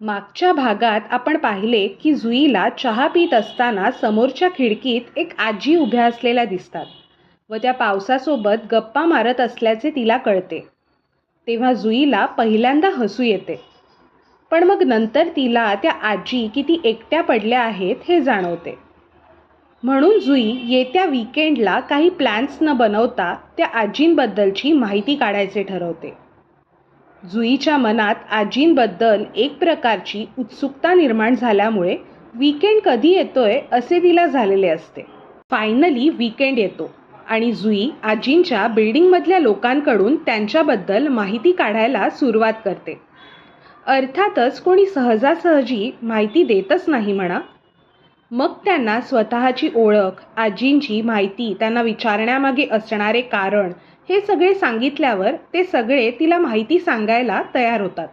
मागच्या भागात आपण पाहिले की जुईला चहा पित असताना समोरच्या खिडकीत एक आजी उभ्या असलेल्या दिसतात व त्या पावसासोबत गप्पा मारत असल्याचे तिला कळते. तेव्हा जुईला पहिल्यांदा हसू येते. पण मग नंतर तिला त्या आजी किती एकट्या पडल्या आहेत हे जाणवते. म्हणून जुई येत्या विकेंडला काही प्लॅन्स न बनवता त्या आजींबद्दलची माहिती काढायचे ठरवते. जुईच्या मनात आजींबद्दल एक प्रकारची उत्सुकता निर्माण झाल्यामुळे विकेंड कधी येतोय असे तिला झालेले असते. फायनली विकेंड येतो आणि जुई आजींच्या बिल्डिंगमधल्या लोकांकडून त्यांच्याबद्दल माहिती काढायला सुरुवात करते. अर्थातच कोणी सहजासहजी माहिती देतच नाही म्हणा मग त्यांना स्वतःची ओळख आजींची माहिती त्यांना विचारण्यामागे असणारे कारण हे सगळे सांगितल्यावर ते सगळे तिला माहिती सांगायला तयार होतात.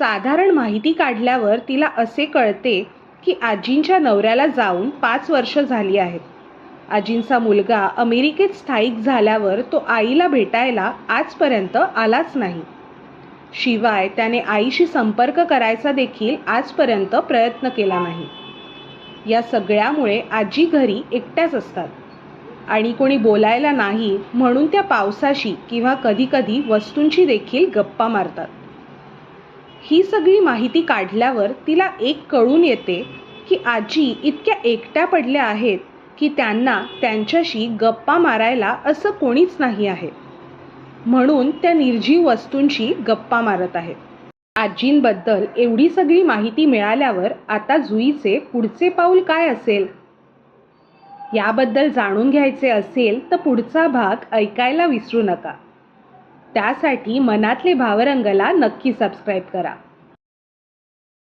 साधारण माहिती काढल्यावर तिला असे कळते की आजींच्या नवऱ्याला जाऊन पाच वर्ष झाली आहेत. आजींचा मुलगा अमेरिकेत स्थायिक झाल्यावर तो आईला भेटायला आजपर्यंत आलाच नाही. शिवाय त्याने आईशी संपर्क करायचा देखील आजपर्यंत प्रयत्न केला नाही. या सगळ्यामुळे आजी घरी एकट्याच असतात. आणि कोणी बोलायला नाही म्हणून त्या पावसाशी किंवा कधीकधी वस्तूंशी देखील गप्पा मारतात. ही सगळी माहिती काढल्यावर तिला एक कळून येते की आजी इतक्या एकट्या पडल्या आहेत की त्यांना त्यांच्याशी गप्पा मारायला असं कोणीच नाही आहे. म्हणून त्या निर्जीव वस्तूंशी गप्पा मारत आहेत. आजींबद्दल एवढी सगळी माहिती मिळाल्यावर आता जुईचे पुढचे पाऊल काय असेल? याबद्दल जाणून घ्यायचे असेल तर पुढचा भाग ऐकायला विसरू नका. त्यासाठी मनातले भावरंगला नक्की सबस्क्राईब करा.